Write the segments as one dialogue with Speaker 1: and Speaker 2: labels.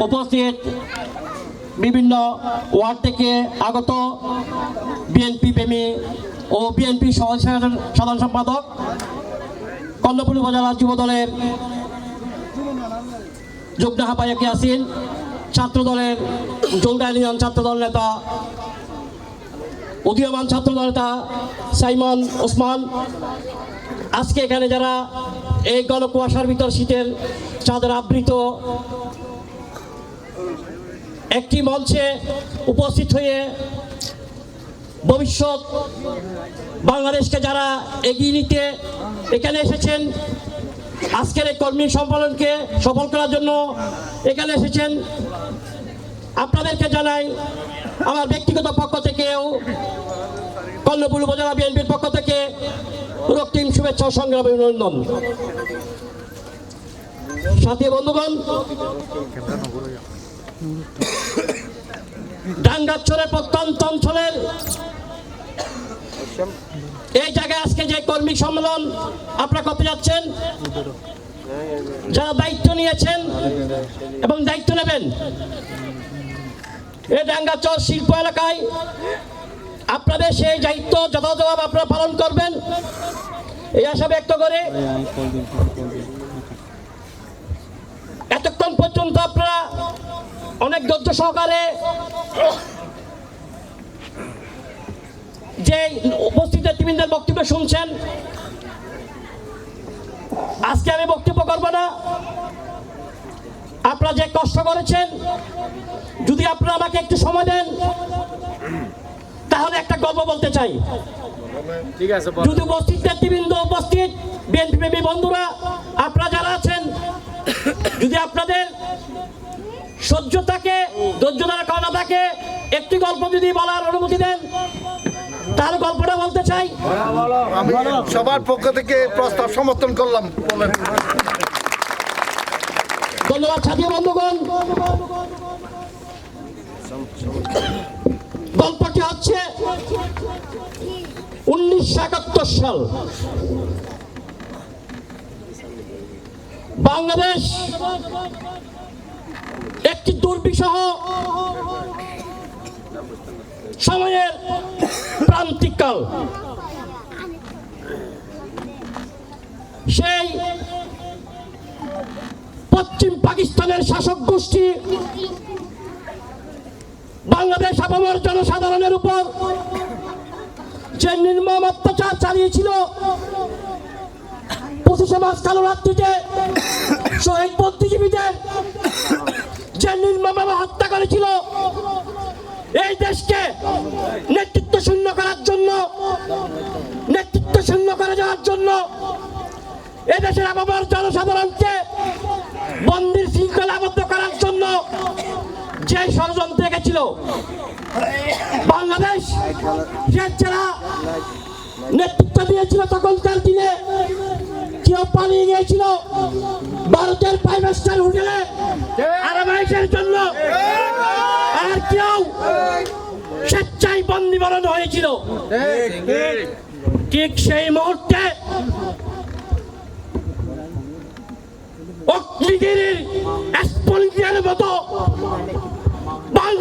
Speaker 1: উপস্থিত বিভিন্ন ওয়ার্ড থেকে আগত বিএনপি প্রেমী ও বিএনপি সাধারণ সম্পাদক কর্ণপুর উপজেলা যুব দলের যুগ্ম আহ্বায়ক ইয়াসিন ছাত্র দলের ইউনিয়ন ছাত্র দল নেতা, উদীয়মান ছাত্র দল নেতা সাইমন ওসমান আজকে এখানে যারা এই গণ কুয়াশার ভিতর শীতের চাঁদের আবৃত একটি মঞ্চে উপস্থিত হয়ে ভবিষ্যৎ বাংলাদেশকে যারা এগিয়ে নিতে এখানে এসেছেন, আজকের এই কর্মী সম্মেলনকে সফল করার জন্য এখানে এসেছেন। আপনাদেরকে জানাই, আমার ব্যক্তিগত পক্ষ থেকেও কর্ণপুর উপজেলা বিএনপির পক্ষ থেকে রক্তিম শুভেচ্ছা সংগ্রামী অভিনন্দন। সাথী বন্ধুগণ, ডাঙ্গাচ্ছরের প্রত্যন্ত অঞ্চলের এই জায়গায় আজকে যে কর্মী সম্মেলন আপনারা করতে যাচ্ছেন, যারা দায়িত্ব নিয়েছেন এবং দায়িত্ব নেবেন, এই ডাঙ্গাচর শিল্প এলাকায় আপনাদের সেই দায়িত্ব, যথাযথভাবে আপনারা পালন করবেন। এই আশা ব্যক্ত করে এতক্ষণ পর্যন্ত আপনারা অনেক ধৈর্য সহকারে যে উপস্থিত নেতৃবৃন্দের বক্তব্য শুনছেন, আজকে আমি বক্তব্য করব না। আপনারা যে কষ্ট করেছেন, যদি আপনারা আমাকে একটু সময় দেন তাহলে একটা গল্প বলতে চাই।
Speaker 2: ঠিক আছে
Speaker 1: যদি উপস্থিত নেতৃবৃন্দ উপস্থিত বিএনপি প্রেমী বন্ধুরা আপনারা যারা আছেন যদি আপনাদের সহ্য থাকে ধৈর্য দ্বারা খাওয়া থাকে একটি গল্প যদি বলার অনুমতি দেন তার গল্পটা বলতে চাই।
Speaker 3: সবার পক্ষ থেকে প্রস্তাব সমর্থন করলাম।
Speaker 1: ধন্যবাদ সাথী বন্ধুগণ। সাল। বাংলাদেশ একটি দুর্বিষহ সময়ের প্রান্তিককাল। সেই পশ্চিম পাকিস্তানের শাসক গোষ্ঠী বাংলাদেশ আপামর জনসাধারণের উপর যে নির্মম অত্যাচার চালিয়েছিল। পঁচিশে মাস কালো রাত্রিতে শহীদ বুদ্ধিজীবীদের যে নির্মমভাবে হত্যা করেছিল। এই দেশকে নেতৃত্ব শূন্য করার জন্য, নেতৃত্ব শূন্য করে যাওয়ার জন্য এদেশের আবহাওয়ার জনসাধারণকে বন্দির শৃঙ্খলাবদ্ধ করার বাংলাদেশ যারা নেতৃত্ব দিয়েছিল তখনকার দিনে, কেউ পালিয়ে গিয়েছিল ভারতের ফাইভ স্টার হোটেলে আরামাইশের জন্য। আর কেউ স্বেচ্ছায় বন্দি বরণ হয়েছিল। ঠিক সেই মুহূর্তে অগ্নিগিরির মতো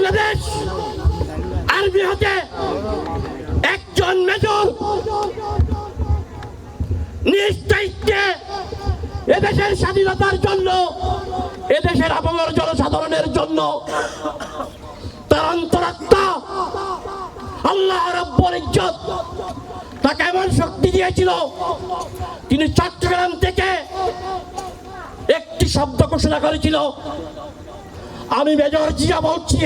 Speaker 1: বাংলাদেশ আর্মি হতে একজন মেজর নিজ এদেশের স্বাধীনতার জন্য, এদেশের আবহাওয়ার জনসাধারণের জন্য তার অন্তরাত্মা আল্লাহ রব্বর ইজ্জত তাকে এমন শক্তি দিয়েছিল, তিনি চট্টগ্রাম থেকে একটি শব্দ ঘোষণা করেছিল আমি মেজর জিয়া বলছি।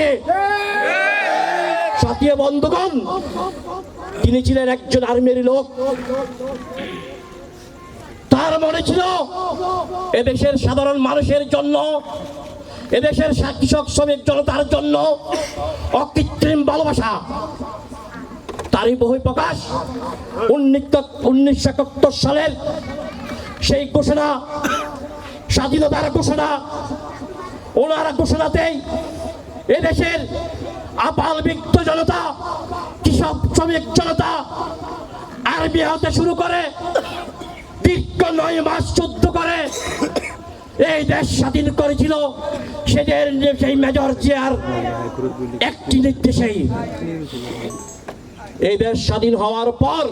Speaker 1: সাথীয় বন্ধুগণ, তিনি ছিলেন একজন আর্মির লোক। তার মনে ছিল, এদেশের সাধারণ মানুষের জন্য, এদেশের কৃষক শ্রমিক জনতার জন্য অকৃত্রিম ভালোবাসা। তারই বহিঃপ্রকাশ উনিশশো একাত্তর সালের সেই ঘোষণা, স্বাধীনতার ঘোষণা ওনার ঘোষণাতেই এদেশের আপাল বিক্ত জনতা, কৃষক, শ্রমিক জনতা আরবি হতে শুরু করে, দীর্ঘ নয় মাস যুদ্ধ করে, এই দেশ স্বাধীন করেছিল। সেদের সেই মেজর চেয়ার একটি নির্দেশেই এই দেশ স্বাধীন হওয়ার পর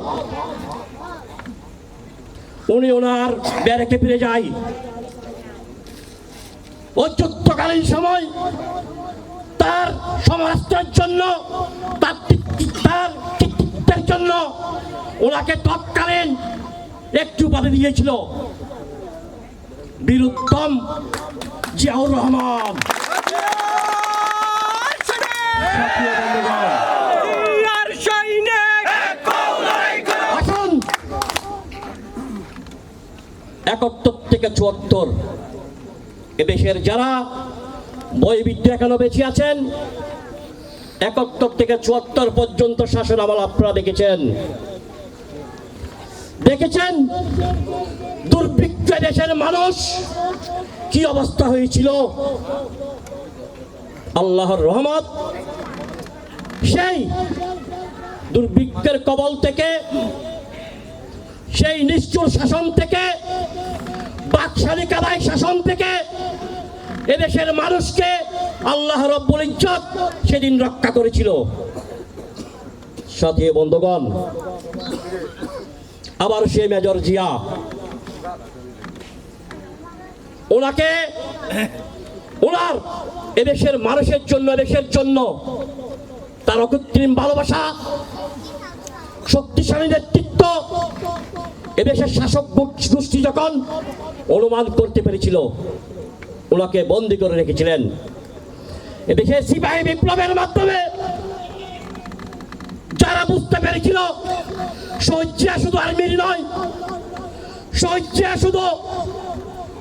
Speaker 1: উনি ওনার ব্যারেকে ফিরে যায়। অযুদ্ধকালীন সময় তার সমরাস্ত্রের জন্য, তার তার কৃতিত্বের জন্য ওনাকে তৎকালীন একটু উপাধি দিয়েছিল। বীরুত্তম জিয়াউর রহমান। একাত্তর থেকে চুয়াত্তর। এদেশের যারা বইবিদ্য এখনও বেঁচে আছেন একাত্তর থেকে চুয়াত্তর পর্যন্ত শাসন আমল আপনারা দেখেছেন। দেখেছেন? দুর্ভিক্ষ দেশের মানুষ কি অবস্থা হয়েছিল? আল্লাহর রহমত, সেই দুর্ভিক্ষের কবল থেকে, সেই নিষ্ঠুর শাসন থেকে বাকশালী কাদায় শাসন থেকে এদেশের মানুষকে আল্লাহ রব্বুল ইজ্জত সেদিন রক্ষা করেছিল। সাথী বন্ধুগণ, আবার সে মেজর জিয়া। ওনাকে ওনার এদেশের মানুষের জন্য, এদেশের জন্য তার অকৃত্রিম ভালোবাসা, শক্তিশালী নেতৃত্ব এদেশের শাসক গোষ্ঠী- যখন অনুমান করতে পেরেছিল ওনাকে বন্দি করে রেখেছিলেন। এদেশে সিপাহী বিপ্লবের মাধ্যমে যারা বুঝতে পেরেছিল শহীদজিয়া শুধু আর্মির নয় শহীদজিয়া শুধু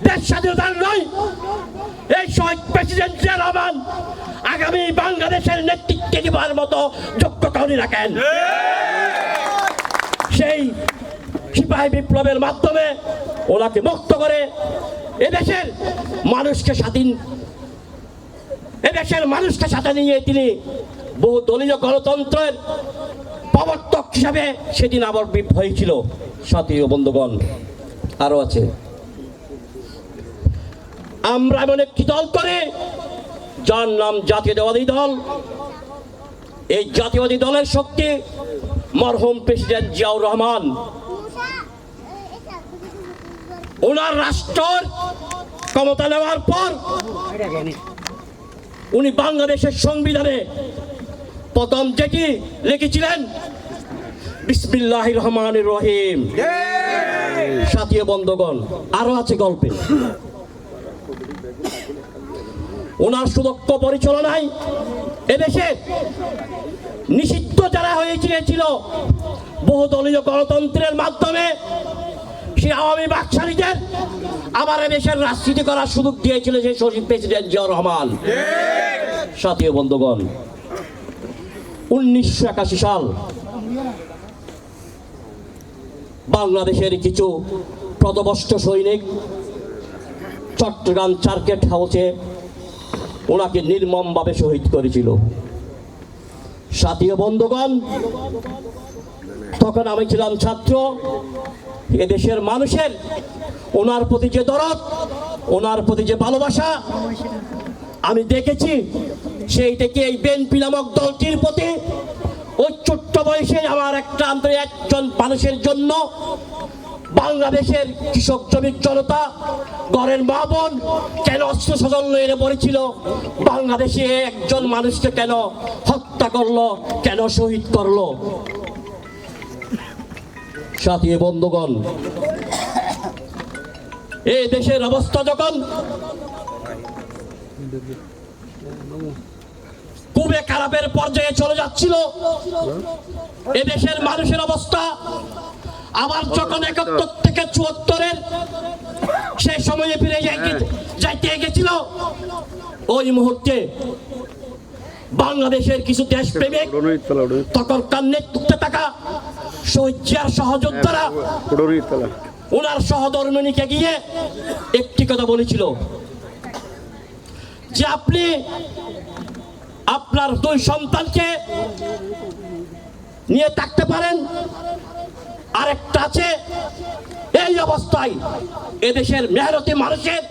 Speaker 1: দেশ স্বাধীনতার নয় এই শহীদ প্রেসিডেন্ট জিয়া রহমান আগামী বাংলাদেশের নেতৃত্বে দেওয়ার মতো যোগ্যতা উনি রাখেন। সেই সিপাহী বিপ্লবের মাধ্যমে ওনাকে মুক্ত করে এদেশের মানুষকে স্বাধীন, এদেশের মানুষকে সাথে নিয়ে তিনি বহু দলীয় গণতন্ত্রের প্রবর্তক হিসাবে সেদিন আবির্ভূত হয়েছিল সাথী বন্ধুগণ, আরও আছে। আমরা এমন একটি দল করে, যার নাম জাতীয়তাবাদী দল। এই জাতীয়বাদী দলের শক্তি মরহুম প্রেসিডেন্ট জিয়াউর রহমান ওনার রাষ্ট্র ক্ষমতা নেওয়ার পর উনি বাংলাদেশের সংবিধানে প্রথম যেটি লিখেছিলেন বিসমিল্লাহ রহমান রহিম। সাথীয় বন্ধগণ, আরও আছে গল্পে। ওনার সুদক্ষ পরিচালনায় এদেশে নিষিদ্ধ যারা হয়ে গিয়েছিল বহুদলীয় গণতন্ত্রের মাধ্যমে সে আওয়ামী বাকশালীদের আমার দেশের রাজনীতি করার সুযোগ দিয়েছিল সেই শহীদ প্রেসিডেন্ট জিয়াউর রহমান। সাথীয় বন্ধুগণ, উনিশশো একাশি সাল বাংলাদেশের কিছু প্রদবষ্ট সৈনিক চট্টগ্রাম চার্কেট হাউসে ওনাকে নির্মমভাবে শহীদ করেছিল। সাথীয় বন্ধুগণ, তখন আমি ছিলাম ছাত্র এদেশের মানুষের, ওনার প্রতি যে দরদ, ওনার প্রতি যে ভালোবাসা, আমি দেখেছি সেই থেকে এই বিএনপি নামক দলটির প্রতি ওই ছোট্ট বয়সে আমার একটা আন্তরে একজন মানুষের জন্য বাংলাদেশের কৃষক শ্রমিক জনতা, ঘরের মা বোন কেন অস্ত্র সজল এনে পড়েছিল? বাংলাদেশে একজন মানুষকে কেন হত্যা করল? কেন শহীদ করল? সাথী বন্ধুগণ এই দেশের অবস্থা যখন খুবই খারাপের পর্যায়ে চলে যাচ্ছিল এদেশের মানুষের অবস্থা আবার যখন একাত্তর থেকে চুয়াত্তরের সেই সময়ে ফিরে যাই- যাইতে গেছিল, ওই মুহূর্তে বাংলাদেশের কিছু দেশপ্রেমিক তখনকার নেতৃত্বে থাকা শহীদ জিয়ার সহযোদ্ধারা ওনার সহধর্মিনীকে গিয়ে একটি কথা বলেছিল যে আপনি আপনার দুই সন্তানকে নিয়ে থাকতে পারেন, আরেকটা আছে, এই অবস্থায় এদেশের মেহনতি মানুষের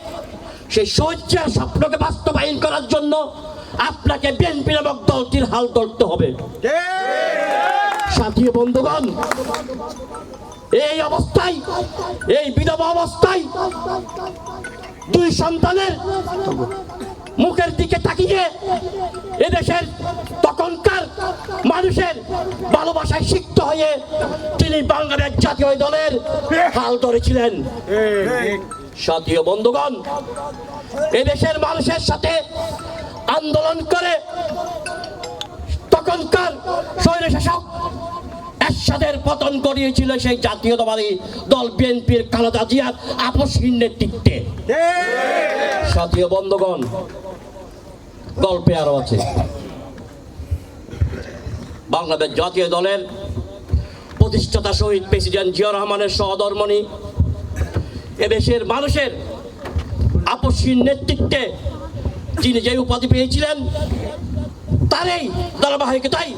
Speaker 1: সেই শহীদের স্বপ্নকে বাস্তবায়ন করার জন্য আপনাকে বিএনপি নামক দলটির হাল ধরতে হবে। সাথী বন্ধুগণ, এই অবস্থায়, এই বিধবা অবস্থায় দুই সন্তানের মুখের দিকে তাকিয়ে এদেশের তখনকার মানুষের ভালোবাসায় সিক্ত হয়ে তিনি বাংলাদেশ জাতীয় দলের হাল ধরেছিলেন। সাথীয় বন্ধুগণ, এদেশের মানুষের সাথে আন্দোলন করে তখনকার স্বৈরশাসক এরশাদের পতন করিয়েছিল সেই জাতীয়তাবাদী দল বিএনপির কানাদা জিয়ার আপসহীন নেতৃত্বে। সাথীয় বন্ধুগণ, গল্পে আরও আছে। বাংলাদেশ জাতীয় দলের প্রতিষ্ঠাতা শহীদ প্রেসিডেন্ট জিয়া রহমানের সহধর্মণী এদেশের মানুষের আপসীর নেতৃত্বে তিনি যে উপাধি পেয়েছিলেন, তারই ধারাবাহিকতাই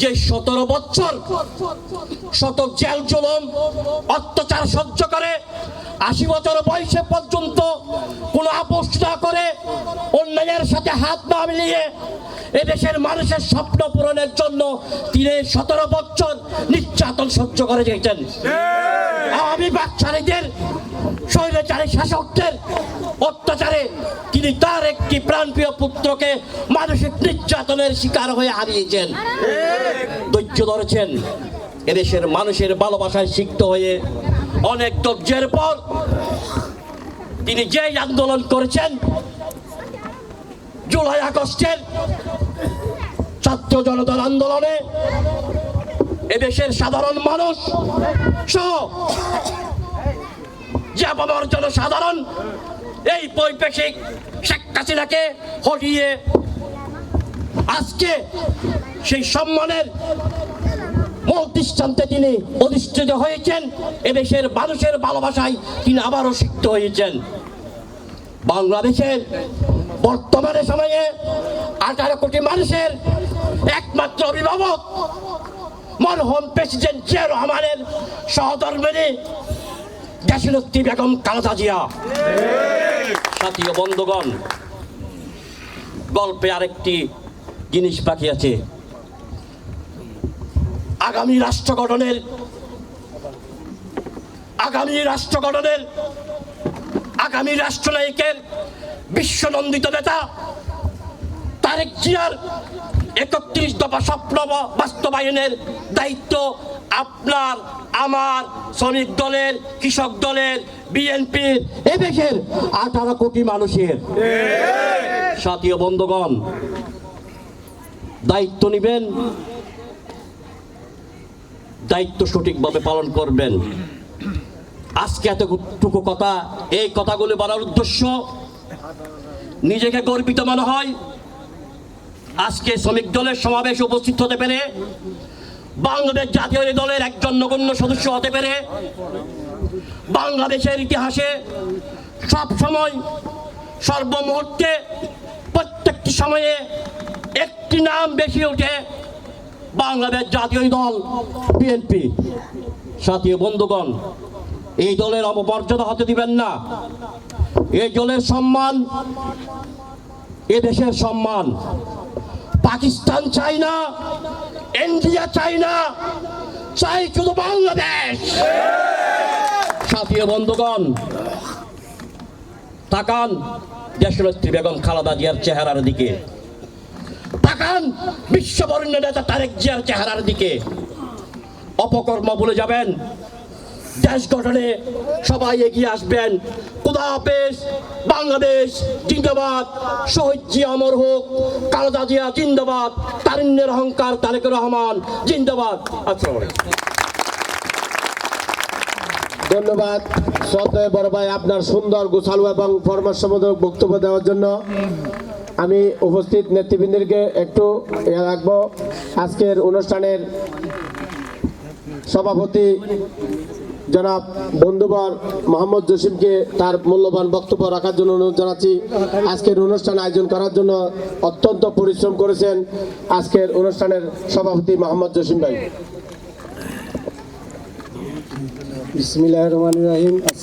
Speaker 1: যে সতেরো বছর শত জেল জুলুম, অত্যাচার সহ্য করে আশি বছর বয়সে পর্যন্ত কোনো আপোষ না করে অন্যায়ের সাথে হাত না মিলিয়ে এদেশের মানুষের স্বপ্ন পূরণের জন্য তিনি সতেরো বছর নির্যাতন সহ্য করে যেতেন আওয়ামী বাচ্চারীদের স্বৈরাচারী শাসকদের অত্যাচারে তিনি তার একটি প্রাণপ্রিয় পুত্রকে মানসিক নির্যাতনের শিকার হয়ে হারিয়েছেন। ধৈর্য ধরেছেন। এদেশের মানুষের ভালোবাসায় সিক্ত হয়ে অনেক ধৈর্যের পর তিনি যে আন্দোলন করেছেন, জুলাই আগস্টের ছাত্র জনতার আন্দোলনে এদেশের সাধারণ মানুষ সহ যে আপামর জনসাধারণ এই বৈপেশিক শেখ হাসিনাকে হটিয়ে আজকে সেই সম্মানের মূল তিনি অধিষ্ঠিত হয়েছেন। এদেশের মানুষের ভালোবাসায় তিনি আবারও সিক্ত হয়েছেন। বাংলাদেশের বর্তমানে সময়ে আঠারো কোটি মানুষের একমাত্র অভিভাবক মরহম প্রেসিডেন্ট জিয়া রহমানের সহধর্মিনী দেশনেত্রী বেগম খালেদা জিয়া। সাথী ও বন্ধুগণ, গল্পে আরেকটি জিনিস বাকি আছে। আগামী রাষ্ট্র গঠনের আগামী রাষ্ট্র গঠনের আগামী রাষ্ট্রনায়কের বিশ্বনন্দিত নেতা তারেক জিয়ার একত্রিশ দফা স্বপ্ন বাস্তবায়নের দায়িত্ব আপনার আমার শ্রমিক দলের কৃষক দলের বিএনপির এ দেশের আঠারো কোটি মানুষের। সাথীয় বন্ধুগণ দায়িত্ব নেবেন দায়িত্ব সঠিকভাবে পালন করবেন। আজকে এতটুকু কথা, এই কথাগুলি বলার উদ্দেশ্য, নিজেকে গর্বিত মনে হয়। আজকে শ্রমিক দলের সমাবেশে উপস্থিত হতে পেরে, বাংলাদেশ জাতীয় দলের একজন নগণ্য সদস্য হতে পেরে, বাংলাদেশের ইতিহাসে সব সময়, সর্বমুহূর্তে, প্রত্যেকটি সময়ে একটি নাম বেশি ওঠে বাংলাদেশ জাতীয় দল, বিএনপি। সাথী বন্ধুগণ, এই দলের অপমর্যাদা হতে দিবেন না। এই দলের সম্মান, এ দেশের সম্মান। পাকিস্তান চাই না, ইন্ডিয়া চাই না চাই শুধু বাংলাদেশ। সাথী বন্ধুগণ, তাকান দেশনেত্রী বেগম খালাদা জিয়ার চেহারার দিকে। তাকান বিশ্ববরণ্য নেতা তারেক জিয়ার চেহারার দিকে। অপকর্ম বলে যাবেন। দেশ গঠনে সবাই এগিয়ে আসবেন। খুদা বাংলাদেশ জিন্দাবাদ। শহীদ জিয়া অমর হোক, কালদা জিয়া জিন্দাবাদ। তারিণ্যের অহংকার তারেক রহমান জিন্দাবাদ। আসসালামু
Speaker 4: ধন্যবাদ শ্রদ্ধেয় বড় ভাই আপনার সুন্দর, গোছালু এবং পরামর্শমূলক বক্তব্য দেওয়ার জন্য। আমি উপস্থিত নেতৃবৃন্দকে একটু রাখব। আজকের অনুষ্ঠানের সভাপতি জনাব বন্ধুবর মোহাম্মদ জসিমকে তার মূল্যবান বক্তব্য রাখার জন্য অনুরোধ জানাচ্ছি। আজকের অনুষ্ঠান আয়োজন করার জন্য অত্যন্ত পরিশ্রম করেছেন আজকের অনুষ্ঠানের সভাপতি মোহাম্মদ জসিম ভাই। বিসমিল্লাহ রহমান রাহিম।